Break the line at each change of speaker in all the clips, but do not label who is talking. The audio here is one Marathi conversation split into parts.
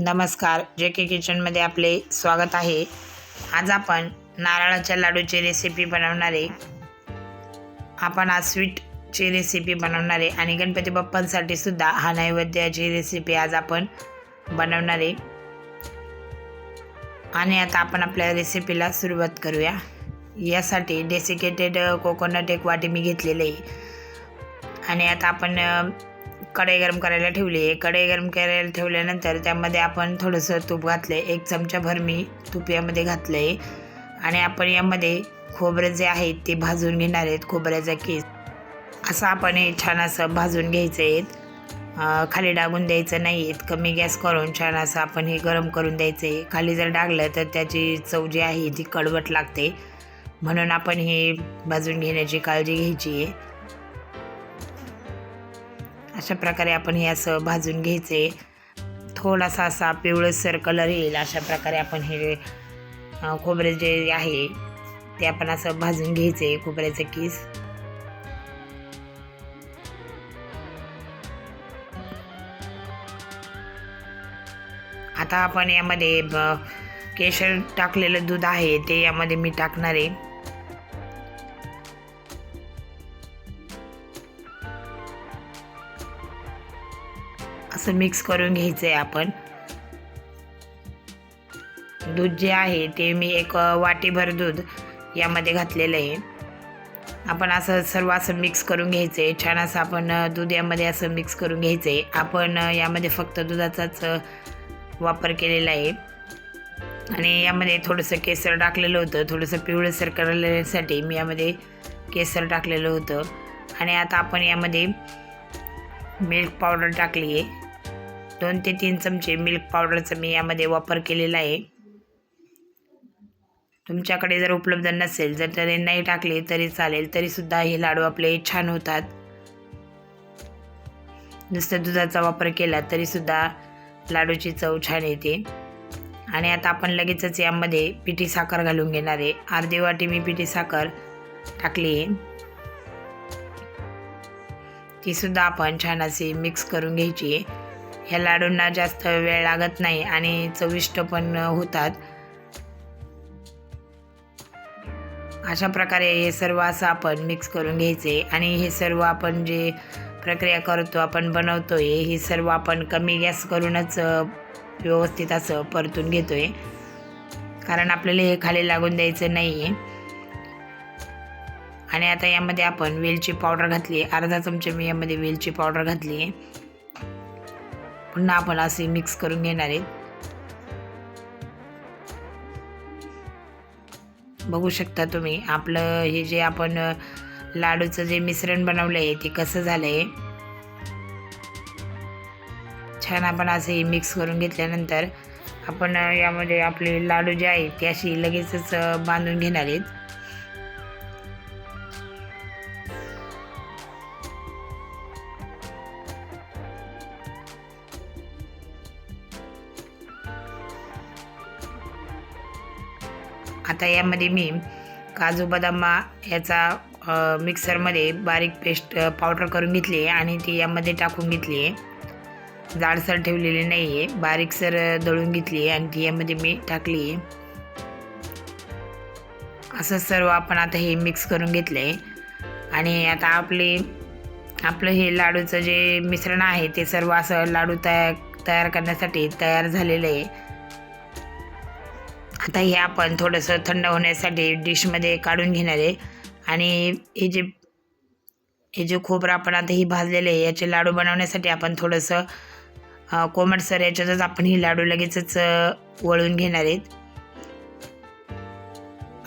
नमस्कार जे के किचनमध्ये आपले स्वागत आहे. आज आपण नारळाच्या लाडूची रेसिपी बनवणारे आपण आज स्वीटची रेसिपी बनवणारे आणि गणपती बाप्पांसाठी सुद्धा हा नैवेद्याची रेसिपी आज आपण बनवणारे आणि आता आपण आपल्या रेसिपीला सुरुवात करूया. यासाठी डेसिकेटेड कोकोनट एक वाटी मी घेतलेले आहे. आणि आता आपण कढई गरम करायला ठेवली. आहे कढई गरम करायला ठेवल्यानंतर त्यामध्ये आपण थोडंसं तूप घातलं आहे एक चमचाभर मी तूप यामध्ये घातलं आहे आणि आपण यामध्ये खोबरं जे आहे ते भाजून घेणार आहेत खोबऱ्याचा केस. असं आपण हे छान असं भाजून घ्यायचं आहेत खाली डागून द्यायचं नाही आहेत कमी गॅस करून छान असं आपण हे गरम करून द्यायचं आहे. खाली जर डागलं तर त्याची चव जी आहे ती कडवट लागते. म्हणून आपण हे भाजून घेण्याची काळजी घ्यायची आहे. अशा प्रकारे आपण हे असं भाजून घ्यायचे. थोडासा असा पिवळसर कलर येईल अशा प्रकारे आपण हे खोबरे जे आहे ते आपण असं भाजून घ्यायचे खोबऱ्याचं किस. आता आपण यामध्ये ब- केशर टाकलेलं दूध आहे ते यामध्ये मी टाकणार आहे. असं मिक्स करून घ्यायचं आहे आपण. दूध जे आहे ते मी एक वाटीभर दूध यामध्ये घातलेलं आहे. आपण असं सर्व असं मिक्स करून घ्यायचं आहे छान असं आपण दूध यामध्ये असं मिक्स करून घ्यायचं आहे आपण यामध्ये फक्त दुधाचाच वापर केलेला आहे. आणि यामध्ये थोडंसं केसर टाकलेलं होतं. थोडंसं पिवळसर करण्यासाठी मी यामध्ये केसर टाकलेलं होतं. आणि आता आपण यामध्ये मिल्क पावडर टाकली आहे. दोन ते तीन चमचे मिल्क पावडरचा मी यामध्ये वापर केलेला आहे. तुमच्याकडे जर उपलब्ध नसेल जर तरी नाही टाकले तरी चालेल तरीसुद्धा हे लाडू आपले छान होतात. नुसतं दुधाचा वापर केला तरीसुद्धा लाडूची चव छान येते. आणि आता आपण लगेचच यामध्ये पिठी साखर घालून घेणार आहे. अर्धी वाटी मी पिठी साखर टाकली आहे. तीसुद्धा आपण छान अशी मिक्स करून घ्यायची. आहे ह्या लाडूंना जास्त वेळ लागत नाही आणि चविष्ट पण होतात. अशा प्रकारे हे सर्व असं आपण मिक्स करून घ्यायचे आणि हे सर्व आपण जे प्रक्रिया करतो आपण बनवतोय हे सर्व आपण कमी गॅस करूनच व्यवस्थित असं परतून घेतोय. कारण आपल्याला हे खाली लागून द्यायचं नाही आहे आणि आता यामध्ये आपण वेलची पावडर घातली आहे. अर्धा चमचा मी यामध्ये वेलची पावडर घातली आहे. पुन्हा आपण असे मिक्स करून घेणार आहेत बघू शकता तुम्ही आपलं हे जे आपण लाडूचं जे मिश्रण बनवलं आहे ते कसं झालं आहे छान आपण असे मिक्स करून घेतल्यानंतर आपण यामध्ये आपले लाडू जे आहेत ते अशी लगेचच बांधून घेणार आहेत. आता यामध्ये मी काजू बदामा याचा मिक्सरमध्ये बारीक पेस्ट पावडर करून घेतली आहे आणि ती यामध्ये टाकून घेतली आहे. जाडसर ठेवलेली नाही आहे. बारीकसर दळून घेतली आहे आणि ती यामध्ये मी टाकली आहे. असं सर्व आपण आता हे मिक्स करून घेतलं आहे. आणि आता आपले आपलं हे लाडूचं जे मिश्रण आहे ते सर्व असं लाडू तयार तयार करण्यासाठी तयार झालेलं आहे. आता हे आपण थोडंसं थंड होण्यासाठी डिशमध्ये काढून घेणार आहे. आणि हे जे हे जे खोबरं आपण आता ही भाजलेलं आहे याचे लाडू बनवण्यासाठी आपण थोडंसं कोमटसर याच्यातच आपण ही लाडू लगेचच वळून घेणार आहेत.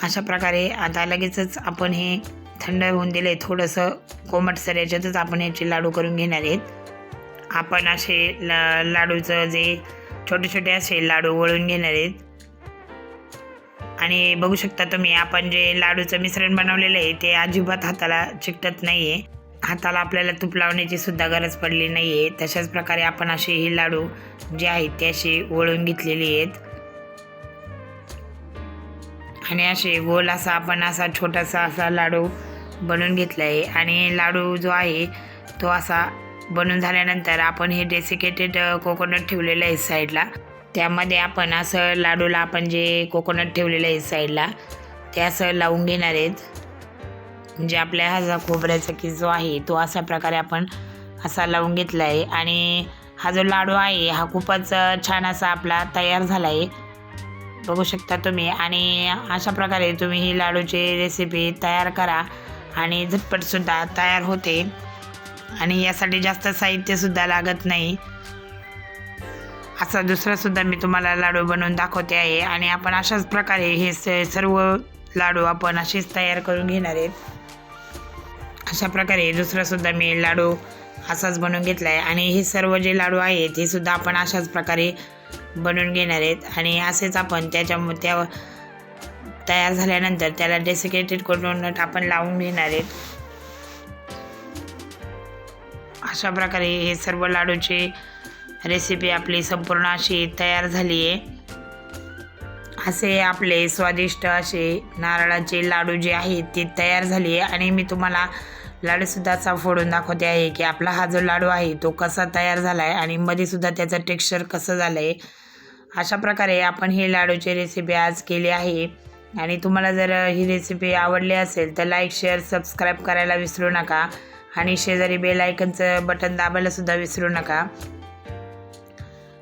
अशा प्रकारे आता लगेचच आपण हे थंड होऊन दिलं आहे थोडंसं कोमटसर याच्यातच आपण याचे लाडू करून घेणार आहेत. आपण असे ला लाडूचं जे छोटे छोटे असे लाडू वळून घेणार आहेत. आणि बघू शकता तुम्ही आपण जे लाडूचं मिश्रण बनवलेलं आहे ते अजिबात हाताला चिकटत नाही आहे हाताला आपल्याला तूप लावण्याची सुद्धा गरज पडली नाही आहे तशाच प्रकारे आपण असे हे लाडू जे आहेत ते असे वळून घेतलेले आहेत. आणि असे गोल असा आपण असा छोटासा असा लाडू बनवून घेतला आहे. आणि लाडू जो आहे तो असा बनून झाल्यानंतर आपण हे डेसिकेटेड कोकोनट ठेवलेलं आहे साईडला त्यामध्ये आपण असं लाडूला आपण जे कोकोनट ठेवलेलं आहे साईडला ते असं लावून घेणार आहेत. म्हणजे आपल्या हा जो खोबऱ्याचा की जो आहे तो अशा प्रकारे आपण असा लावून घेतला आहे. आणि हा जो लाडू आहे हा खूपच छान असा आपला तयार झाला आहे. बघू शकता तुम्ही. आणि अशा प्रकारे तुम्ही ही लाडूची रेसिपी तयार करा आणि झटपटसुद्धा तयार होते. आणि यासाठी जास्त साहित्यसुद्धा लागत नाही. असा दुसरासुद्धा मी तुम्हाला लाडू बनवून दाखवते आहे. आणि आपण अशाच प्रकारे हे स सर्व लाडू आपण असेच तयार करून घेणार आहेत अशा प्रकारे दुसरासुद्धा मी लाडू असाच बनवून घेतला आहे आणि हे सर्व जे लाडू आहेत हे सुद्धा आपण अशाच प्रकारे बनवून घेणार आहेत. आणि असेच आपण त्याच्या त्या तयार झाल्यानंतर त्याला डेसिकेटेड करून आपण लावून घेणार आहेत. अशा प्रकारे हे सर्व लाडूचे रेसिपी आपली संपूर्ण अशी तयार झाली आहे असे आपले स्वादिष्ट असे नारळाचे लाडू जे आहेत ते तयार झाले आहे आणि मी तुम्हाला लाडूसुद्धा असा फोडून दाखवते आहे की आपला हा जो लाडू आहे तो कसा तयार झाला आहे आणि मध्येसुद्धा त्याचं टेक्स्चर कसं झालं आहे अशा प्रकारे आपण ही लाडूची रेसिपी आज केली आहे. आणि तुम्हाला जर ही रेसिपी आवडली असेल तर लाईक शेअर सबस्क्राईब करायला विसरू नका. आणि शेजारी बेल आयकनचं बटन दाबायलासुद्धा विसरू नका.